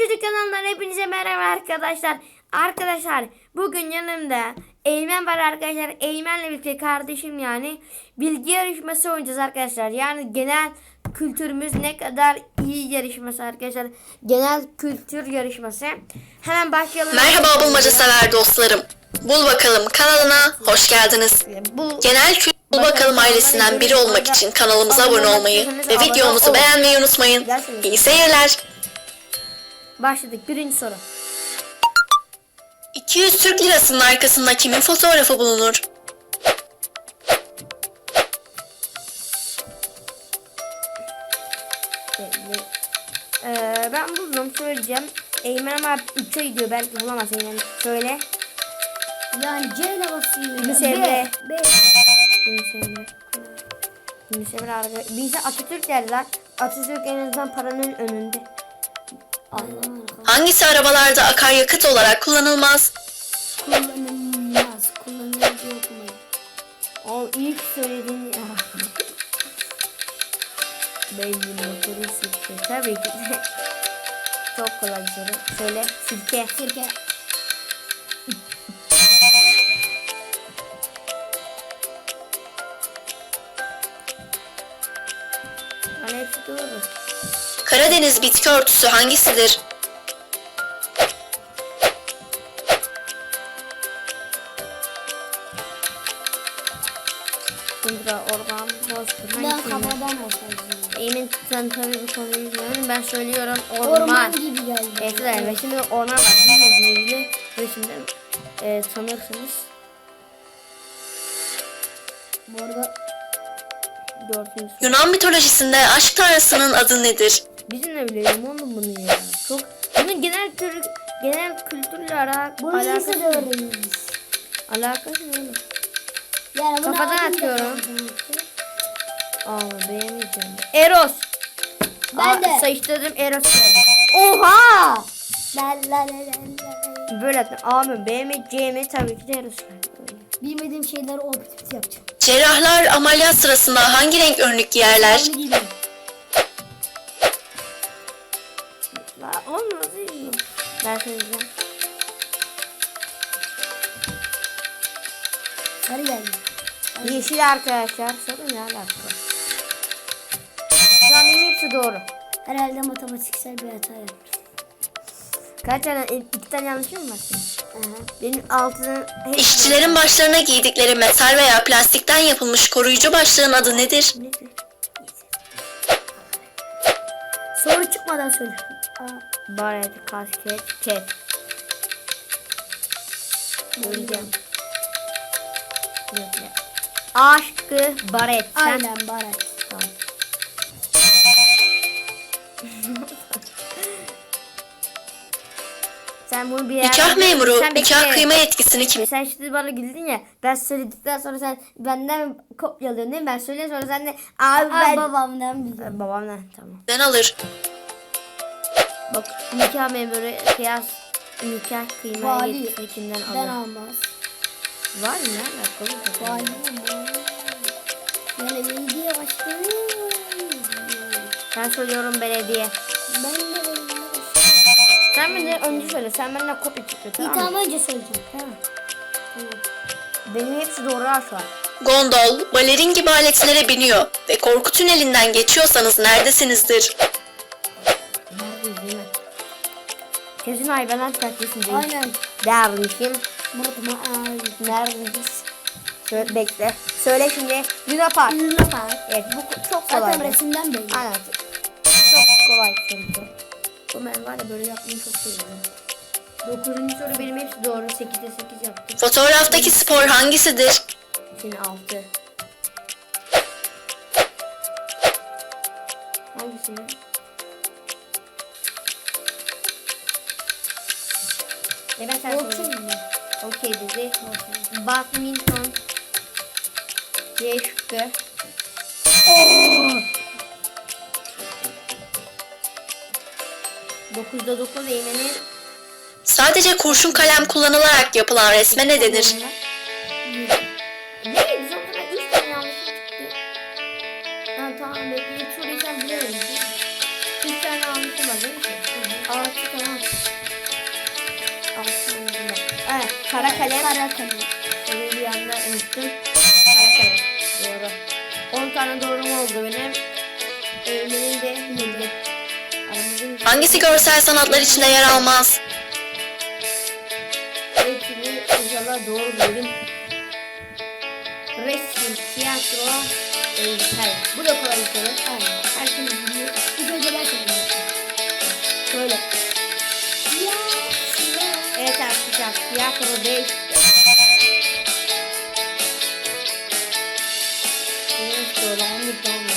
Çocuk kanalından hepinize merhaba arkadaşlar. Arkadaşlar bugün yanımda Eymen var arkadaşlar. Eymen'le birlikte kardeşim yani bilgi yarışması oynayacağız arkadaşlar. Yani genel kültürümüz ne kadar iyi yarışması arkadaşlar. Genel kültür yarışması. Hemen başlayalım. Merhaba bulmaca sever dostlarım. Bul bakalım kanalına hoş geldiniz. Bu Genel kültür Bul bakalım ailesinden biri olmak için kanalımıza abone olmayı ve videomuzu beğenmeyi unutmayın. İyi seyirler. Başladık. Birinci soru. 200 Türk lirasının arkasında kimin fotoğrafı bulunur? Ee, ben buldum söyleyeceğim. Eymen ama 3'e gidiyor belki bulamaz Eymen. Söyle. Yani C ile basıyor. Yunus B, Emre. B. Yunus Emre. Yunus Emre abi. Bize Atatürk derler. Atatürk en azından paranın önünde. Hangisi arabalarda akaryakıt olarak kullanılmaz? kullanılmaz. Kullanılmaz okumayın. O ilk söylediğin ya. Benzin motoru sirke. Tabii ki. Çok kolay bir soru. Söyle. Sirke. Sirke. Hepsi doğru. Karadeniz bitki örtüsü hangisidir? Tundra, orman, bozkır. Ben havadan olsaydım. Emin sen tabii bu konuyu bilmiyorum. Ben söylüyorum orman. Orman gibi geldi. Evet, evet. Ve şimdi orman var. Bilmediğiniz gibi. Ve şimdi e, tanırsınız. Bu arada Dördüncü. Yunan mitolojisinde aşk tanrısının adı nedir? Bizim de biliyorum oğlum bunu ya. Çok bunun genel tür genel kültürle ara, bunu alakası lisede öğreniriz. alakası oğlum? Yani bunu Kafadan atıyorum. öğrenmişti. Aa beğenmeyeceğim. Eros. Ben Aa, de. Sayıştırdım Eros geldi. Oha! La la la la la. Böyle attım. Abi beğenmeyeceğimi tabii ki de Eros geldi. Bilmediğim şeyleri optik yapacağım. Cerrahlar ameliyat sırasında hangi renk önlük giyerler? Onu giydim. Söyleyeceğim. Sarı geldi. Yeşil arkadaşlar. Sorun ne alaka? Şu an hepsi doğru. Herhalde matematiksel bir hata yaptım. Kaç tane? İki tane yanlışım var senin? Aha. Benim altının hepsi İşçilerin başlarına giydikleri metal veya plastikten yapılmış koruyucu başlığın adı nedir? Nedir? Soru çıkmadan söyle. Baret, kasket, kep. Söyleyeceğim. Yok ya. Aşkı baret. Sen... Aynen baret. Tamam. Sen bunu bir yerde... Nikah memuru Sen nikah bekle. kıyma yetkisini kim? Sen şimdi bana güldün ya. Ben söyledikten sonra sen benden kopyalıyorsun değil mi? Ben söyleyeyim sonra sen de abi Aa, ben... babamdan biliyorum. Babamdan tamam. Den alır. Bak nikah memuru kıyas nikah kıyma Vali. yetkisi kimden Ben alır? almaz. Var mı? Ne alakalı? Vali mi? Yani belediye başkanı. Ben söylüyorum belediye. Ben de belediye. Sen benden önce söyle. Sen benden kopya çıktı Bir tamam mı? tane önce söyleyeceğim. Tamam. Benim hepsi doğru ha şu an. Gondol, balerin gibi aletlere biniyor ve korku tünelinden geçiyorsanız neredesinizdir? Kesin hayvanat bahçesindeyiz. Aynen. Dermişim. Abi. Neredeyiz? Söyle, bekle. Söyle şimdi. Luna Park. Luna Park. Evet bu çok kolay. Zaten resimden belli. Aynen. Çok kolay soru. Bu ben var ya böyle yapmayı çok seviyorum. Dokuzuncu soru benim hepsi doğru. Sekizde sekiz yaptım. Fotoğraftaki spor hangisidir? Senin altı. Hangisi? Ya? Ben sen Okey dedi. Badminton. Y şıkkı. Dokuzda dokuz Eymen'in Sadece kurşun kalem kullanılarak yapılan resme ne denir? Neydi? Kara kalem. Kara kalem. Şöyle bir anda unuttum. Kara kalem. Doğru. 10 tane doğrum oldu benim. Eğmenin de 7. Aramızın Hangisi görsel sanatlar içinde yer almaz? Hepsini inşallah doğru bölüm. Resim, tiyatro, heykel. Bu da kolay bir soru. Aynen. Herkes biliyor. Evet arkadaşlar tiyatro 5. Evet doğru 11 tane.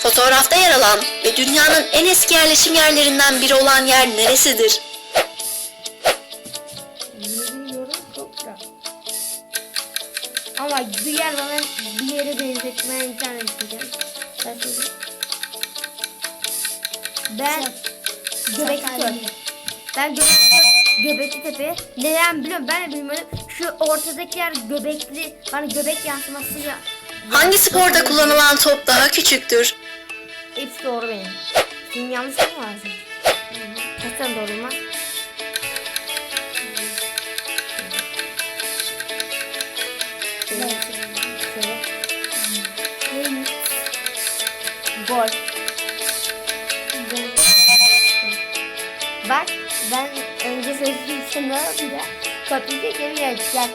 Fotoğrafta yer alan ve dünyanın en eski yerleşim yerlerinden biri olan yer neresidir? Bilmiyorum çok da. Ama bir yer bana bir yere benzetmeye imkan edeceğim. Ben söyleyeyim. Ben Göbekli Tepe. Ben Göbekli Tepe, Göbekli Tepe. Neden biliyorum ben de bilmiyorum. Şu ortadaki yer göbekli. Hani göbek yansımasıyla. Hangi sporda kullanılan top daha küçüktür? Hepsi doğru benim. Senin yanlış mı var? Kaç tane doğru var? Gol. Bak ben önce söylediğim sana bir de kopya çekimi yapacağım.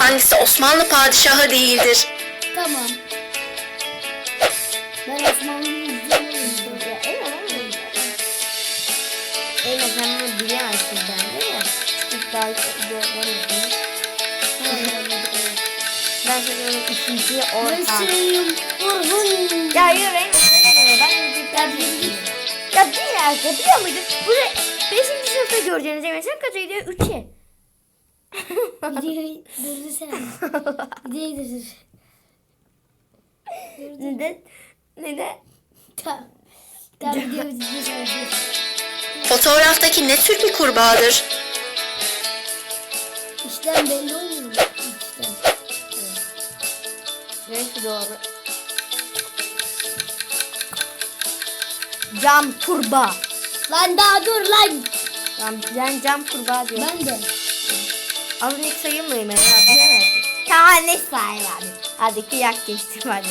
Hangisi Osmanlı padişahı değildir? Tamam. Ben Osmanlı'yı evet, evet. Evet sen bunu bilemezsin bence de. İlk daha görmedim. Ben söylüyorum ikinci orta. Ya hayır ben. Ben. Ya bir dakika biliyor muydun? Bu da 5. sınıfta göreceğiniz. Sen kaça gidiyor? 3'e. Videoyu durdursana. Videoyu durdur. Neden? Neden? Tamam. Tamam videoyu durdursana. Fotoğraftaki ne tür bir kurbağadır? İşten belli olmuyor mu? İşten. Neyse doğru. Cam kurbağa. Lan daha dur lan. Cam, ben cam kurbağa diyorum. Ben de. Az önceki sayılmıyor ben ya bilemezdim. Tamam ne say hadi. Hadi kıyak geçtim hadi.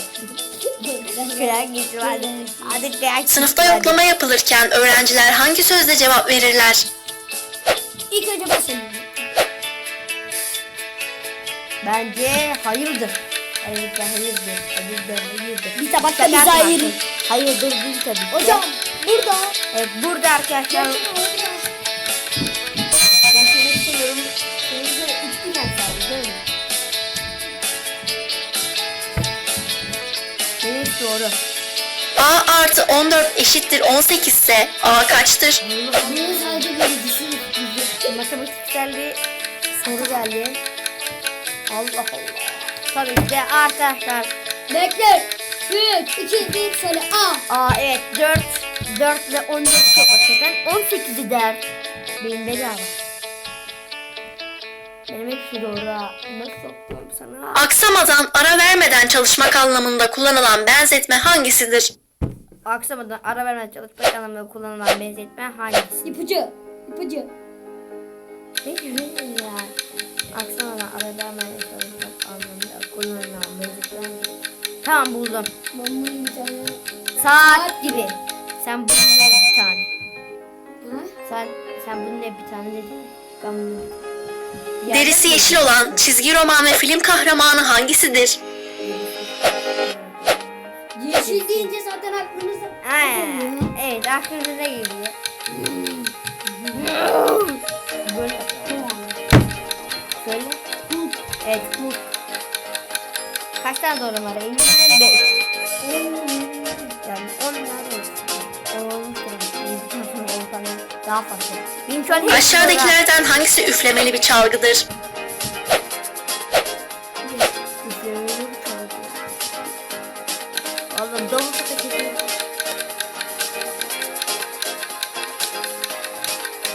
kıyak geçtim hadi. Hadi kıyak geçtim Sınıfta hadi. yoklama yapılırken öğrenciler hangi sözle cevap verirler? İlk önce ben söyleyeyim. Bence hayırdır. Hayırdır, hayırdır, hayırdır, hayırdır. Bir tabakta bize ayırın. Hayırdır değil tabii. ki. Hocam burada. Evet burada arkadaşlar. Doğru. A artı 14 eşittir 18 ise A kaçtır? Bunu sadece böyle soru geldi. Allah Allah. Tabii ki de arkadaşlar. Bekle. 3, 2, 1 söyle. A. Aa evet 4 4 ile 14 çok hakikaten 18'i der. Benim bedava. Benim hepsi doğru ha. Nasıl soktum sana? Aksamadan, ara vermeden çalışmak anlamında kullanılan benzetme hangisidir? Aksamadan ara vermeden çalışmak anlamında kullanılan benzetme hangisi? İpucu. İpucu. Ne diyorsun ya? Aksamadan ara vermeden çalışmak anlamında kullanılan benzetme? Tamam buldum. Bir tane. Saat gibi. Sen bunun ne bir tane? Ha? Sen sen bunun ne bir tane dedin? Ben bunu Ya- Derisi yeşil olan çizgi roman ve film kahramanı hangisidir? Yeşil deyince zaten aklınıza. Ha, evet aklınıza geliyor. Böyle Şöyle. Evet bu. Kaç tane doğru var? 50 5. Yani 10 nerede? 10 tane daha fazla. Benim şu an. Aşağıdakilerden hangisi üflemeli bir çalgıdır? Oğlum davul sesi çekiyor.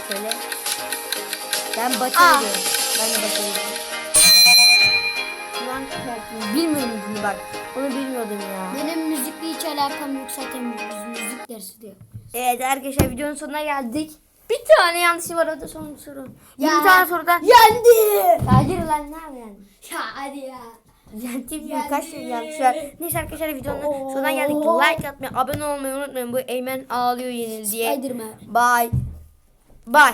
Şöyle. Ben Aa. başarıyorum. Ben de başarıyorum. Ulan korktum. Bilmiyorum bunu bak. Bunu bilmiyordum ya. Benim müzikle hiç alakam yok zaten biz müzik dersi diyor. Evet arkadaşlar videonun sonuna geldik. Bir tane yanlışı var o da son soru. Ya. 20 tane sorudan. Yendi. Hayır lan ne yapıyorsun? Ya hadi ya. Yentim yok kaç tane yanlış var. Neyse arkadaşlar videonun sonuna geldik. Like atmayı, abone olmayı unutmayın. Bu Eymen ağlıyor yenil diye. Spiderman. Bye. Bye.